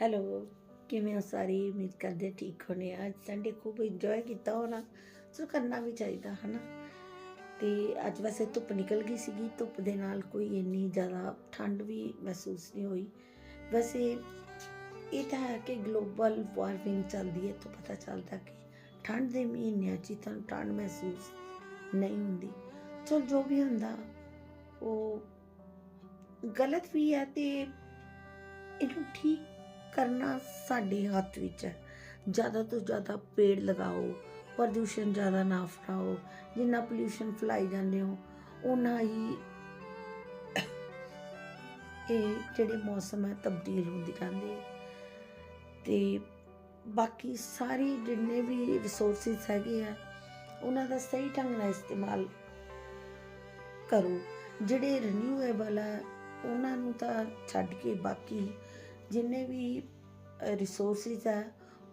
Hello, ਕਿਵੇਂ ਹੋ ਸਾਰੇ? ਉਮੀਦ ਕਰਦੇ ਠੀਕ ਹੋਣੇ ਆ। ਅੱਜ ਸੰਡੇ ਖੂਬ ਇੰਜੋਏ ਕੀਤਾ ਹੋਣਾ। ਸੋ ਕਰਨਾ ਵੀ ਚਾਹੀਦਾ, ਹਨਾ? ਤੇ ਅੱਜ ਵੈਸੇ ਧੁੱਪ ਨਿਕਲ ਗਈ ਸੀਗੀ। ਧੁੱਪ ਦੇ ਨਾਲ ਕੋਈ ਇੰਨੀ ਜ਼ਿਆਦਾ ਠੰਡ ਵੀ ਮਹਿਸੂਸ ਨਹੀਂ ਹੋਈ। ਵੈਸੇ ਇਹ ਤਾਂ ਹੈ ਕਿ ਗਲੋਬਲ ਵਾਰਮਿੰਗ ਚੱਲਦੀ ਹੈ ਤਾਂ ਪਤਾ ਚੱਲਦਾ ਕਿ ਠੰਡ ਦੇ ਮਹੀਨਿਆਂ 'ਚ ਹੀ ਤੁਹਾਨੂੰ ਠੰਡ ਮਹਿਸੂਸ ਨਹੀਂ ਹੁੰਦੀ। ਚਲ, ਜੋ ਵੀ ਹੁੰਦਾ, ਉਹ ਗਲਤ ਵੀ ਹੈ ਤੇ ਇਹਨੂੰ ਠੀਕ ਕਰਨਾ ਸਾਡੇ ਹੱਥ ਵਿੱਚ ਹੈ। ਜ਼ਿਆਦਾ ਤੋਂ ਜ਼ਿਆਦਾ ਪੇੜ ਲਗਾਓ, ਪ੍ਰਦੂਸ਼ਣ ਜ਼ਿਆਦਾ ਨਾ ਫੈਲਾਓ, ਜਿੰਨਾ ਪੋਲੂਸ਼ਨ ਫੈਲਾਈ ਜਾਂਦੇ ਹੋ ਉਨਾ ਹੀ ਇਹ ਜਿਹੜੇ ਮੌਸਮ ਹੈ ਤਬਦੀਲ ਹੁੰਦੇ ਜਾਂਦੇ ਆ। ਤੇ ਬਾਕੀ ਸਾਰੇ ਜਿੰਨੇ ਵੀ ਰਿਸੋਰਸਿਸ ਹੈਗੇ ਆ, ਉਹਨਾਂ ਦਾ ਸਹੀ ਢੰਗ ਨਾਲ ਇਸਤੇਮਾਲ ਕਰੋ। ਜਿਹੜੇ ਰੀਨਿਊਏਬਲ ਆ, ਉਹਨਾਂ ਨੂੰ ਤਾਂ ਛੱਡ ਕੇ ਬਾਕੀ ਜਿੰਨੇ ਵੀ ਰਿਸੋਰਸਿਸ ਆ,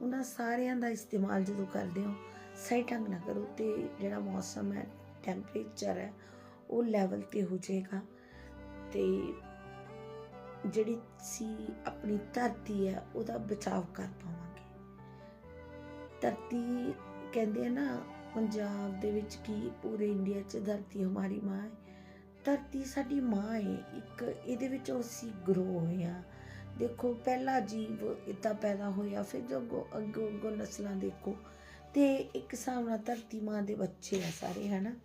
ਉਹਨਾਂ ਸਾਰਿਆਂ ਦਾ ਇਸਤੇਮਾਲ ਜਦੋਂ ਕਰਦੇ ਹੋ, ਸਹੀ ਢੰਗ ਨਾਲ ਕਰੋ ਤੇ ਜਿਹੜਾ ਮੌਸਮ ਹੈ ਟੈਂਪਰੇਚਰ ਹੈ, ਉਹ ਲੈਵਲ ਤੇ ਹੋ ਜਾਏਗਾ। ਤੇ ਜਿਹੜੀ ਸੀ ਆਪਣੀ ਧਰਤੀ ਹੈ, ਉਹਦਾ ਬਚਾਅ ਕਰ ਪਾਵਾਂਗੇ। ਧਰਤੀ ਕਹਿੰਦੇ ਆ ਨਾ, ਪੰਜਾਬ ਦੇ ਵਿੱਚ ਕੀ ਪੂਰੇ ਇੰਡੀਆ 'ਚ ਧਰਤੀ ਹਮਾਰੀ ਮਾਂ ਹੈ। ਧਰਤੀ ਸਾਡੀ ਮਾਂ ਹੈ, ਇੱਕ ਇਹਦੇ ਵਿੱਚ ਅਸੀਂ ਗਰੋ ਹੋਏ ਆ ਦੇਖੋ, ਪਹਿਲਾ ਜੀਵ ਇਦਾਂ ਪੈਦਾ ਹੋਇਆ, ਫਿਰ ਜੋ ਅੱਗੋਂ ਅੱਗੋਂ ਨਸਲਾਂ ਦੇਖੋ। ਤੇ ਇੱਕ ਹਿਸਾਬ ਨਾਲ ਧਰਤੀ ਮਾਂ ਦੇ ਬੱਚੇ ਆ ਸਾਰੇ, ਹਨਾ?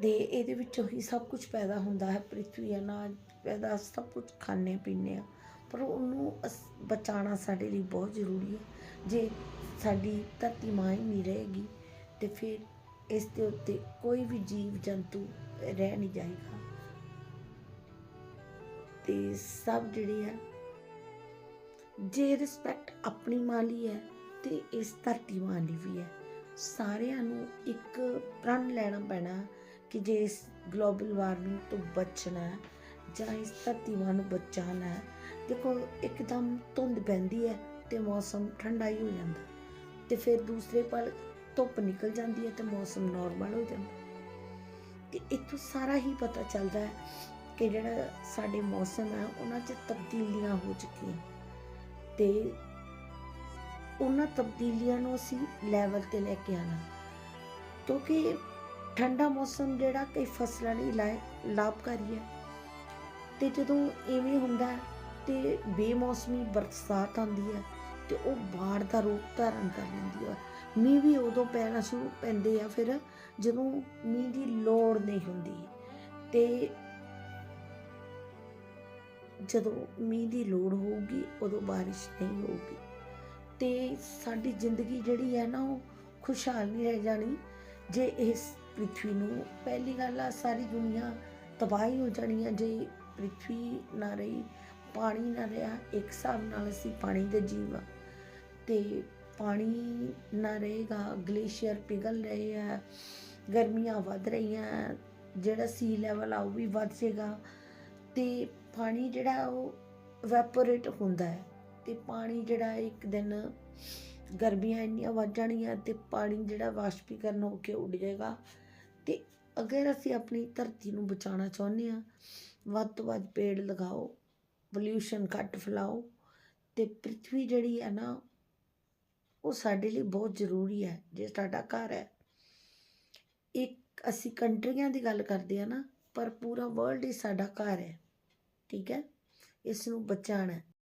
ਦੇ ਇਹਦੇ ਵਿੱਚੋਂ ਹੀ ਸਭ ਕੁਝ ਪੈਦਾ ਹੁੰਦਾ ਹੈ ਪ੍ਰithvi ਅਨਾਜ ਪੈਦਾ, ਸਭ ਕੁਝ ਖਾਣੇ ਪੀਣੇ ਆ। ਪਰ ਉਹਨੂੰ ਅਸ- ਬਚਾਉਣਾ ਸਾਡੇ ਲਈ ਬਹੁਤ ਜ਼ਰੂਰੀ ਹੈ। ਜੇ ਸਾਡੀ ਧਰਤੀ ਮਾਂ ਹੀ ਨਹੀਂ ਰਹੇਗੀ, ਤੇ ਫਿਰ ਇਸ ਦੇ ਉੱਤੇ ਕੋਈ ਵੀ ਜੀਵ ਜੰਤੂ ਰਹਿ ਨਹੀਂ ਜਾਏਗਾ। ਤੇ ਸਭ ਜਿਹੜੀ ਹੈ ਜੇ ਰਿਸਪੈਕਟ ਆਪਣੀ ਮਾਂ ਲਈ ਹੈ ਤੇ ਇਸ ਧਰਤੀ ਮਾਂ ਲਈ ਵੀ ਹੈ। ਸਾਰਿਆਂ ਨੂੰ ਇੱਕ ਪ੍ਰਣ ਲੈਣਾ ਪੈਣਾ ਕਿ ਜੇ ਇਸ ਗਲੋਬਲ ਵਾਰਮਿੰਗ ਤੋਂ ਬਚਣਾ ਜਾਂ ਇਸ ਧਰਤੀ ਮਾਂ ਨੂੰ ਬਚਾਉਣਾ ਹੈ, ਦੇਖੋ ਇੱਕਦਮ ਧੁੰਦ ਪੈਂਦੀ ਹੈ ਤੇ ਮੌਸਮ ਠੰਡਾ ਹੀ ਹੋ ਜਾਂਦਾ। ਤੇ ਫਿਰ ਦੂਸਰੇ ਪਲ ਧੁੱਪ ਨਿਕਲ ਜਾਂਦੀ ਹੈ ਤੇ ਮੌਸਮ ਨਾਰਮਲ ਹੋ ਜਾਂਦਾ। ਤੇ ਇੱਥੋਂ ਸਾਰਾ ਹੀ ਪਤਾ ਚੱਲਦਾ ਹੈ ਕਿ ਜਿਹੜਾ ਸਾਡੇ ਮੌਸਮ ਹੈ, ਉਹਨਾਂ 'ਚ ਤਬਦੀਲੀਆਂ ਹੋ ਚੁੱਕੀਆਂ। ਤੇ ਉਹਨਾਂ ਤਬਦੀਲੀਆਂ ਨੂੰ ਅਸੀਂ ਲੈਵਲ ਤੇ ਲੈ ਕੇ ਆਣਾ ਕਿਉਂਕਿ ਠੰਡਾ ਮੌਸਮ ਜਿਹੜਾ ਕਈ ਫਸਲਾਂ ਲਈ ਲਾਇ- ਲਾਭਕਾਰੀ ਹੈ। ਤੇ ਜਦੋਂ ਇਵੇਂ ਹੁੰਦਾ ਹੈ ਤੇ ਬੇਮੌਸਮੀ ਬਰਸਾਤ ਆਉਂਦੀ ਹੈ ਤੇ ਉਹ ਬਾੜ ਦਾ ਰੂਪ ਧਾਰਨ ਕਰ ਲੈਂਦੀ ਹੈ। ਮੀਂਹ ਵੀ ਉਦੋਂ ਪੈਣਾ ਸ਼ੁਰੂ ਪੈਂਦੇ ਆ, ਫਿਰ ਜਦੋਂ ਮੀਂਹ ਦੀ ਲੋੜ ਨਹੀਂ ਹੁੰਦੀ। ਤੇ ਜਦੋਂ ਮੀਂਹ ਦੀ ਲੋੜ ਹੋਊਗੀ, ਉਦੋਂ ਬਾਰਿਸ਼ ਨਹੀਂ ਹੋਊਗੀ। ਤੇ ਸਾਡੀ ਜ਼ਿੰਦਗੀ ਜਿਹੜੀ ਹੈ ਨਾ, ਉਹ ਖੁਸ਼ਹਾਲ ਨਹੀਂ ਰਹਿ ਜਾਣੀ। ਜੇ ਇਸ ਪ੍ਰithvi ਨੂੰ ਪਹਿਲੀ ਗੱਲ ਆ, ਸਾਰੀ ਦੁਨੀਆ ਤਬਾਹੀ ਹੋ ਜਾਣੀ ਹੈ ਜੇ ਪ੍ਰਿਥਵੀ ਨਾ ਰਹੀ, ਪਾਣੀ ਨਾ ਰਿਹਾ, ਇੱਕ ਹਿਸਾਬ ਨਾਲ ਅਸੀਂ ਪਾਣੀ ਦੇ ਜੀਵ ਆ। ਤੇ ਪਾਣੀ ਨਾ ਰਹੇਗਾ, ਗਲੇਸ਼ੀਅਰ ਪਿਘਲ ਰਹੇ ਆ, ਗਰਮੀਆਂ ਵੱਧ ਰਹੀਆਂ, ਜਿਹੜਾ ਸੀ ਲੈਵਲ ਆ, ਉਹ ਵੀ ਵੱਧ ਜਾਏਗਾ। ਤੇ ਪਾਣੀ ਜਿਹੜਾ ਉਹ ਵੈਪੋਰੇਟ ਹੁੰਦਾ ਹੈ ਤੇ ਪਾਣੀ ਜਿਹੜਾ ਇੱਕ ਦਿਨ ਗਰਮੀਆਂ ਇੰਨੀਆਂ ਵੱਧ ਜਾਣਗੀਆਂ ਤੇ ਪਾਣੀ ਜਿਹੜਾ ਵਾਸ਼ਪੀਕਰਨ ਹੋ ਕੇ ਉੱਡ ਜਾਏਗਾ ਤੇ ਅਗਰ ਅਸੀਂ ਆਪਣੀ ਧਰਤੀ ਨੂੰ ਬਚਾਉਣਾ ਚਾਹੁੰਦੇ ਆ ਵੱਧ ਤੋਂ ਵੱਧ ਪੇੜ ਲਗਾਓ ਪੋਲਿਊਸ਼ਨ ਘੱਟ ਫੈਲਾਓ ਤੇ ਪ੍ਰithvi ਜਿਹੜੀ ਹੈ ਨਾ, ਉਹ ਸਾਡੇ ਲਈ ਬਹੁਤ ਜ਼ਰੂਰੀ ਹੈ, ਜੇ ਸਾਡਾ ਘਰ ਹੈ। ਇੱਕ ਅਸੀਂ ਕੰਟਰੀਆਂ ਦੀ ਗੱਲ ਕਰਦੇ ਆ ਨਾ, ਪਰ ਪੂਰਾ ਵਰਲਡ ਹੀ ਸਾਡਾ ਘਰ ਹੈ। ਠੀਕ ਹੈ ਇਸ ਨੂੰ ਬਚਾਉਣਾ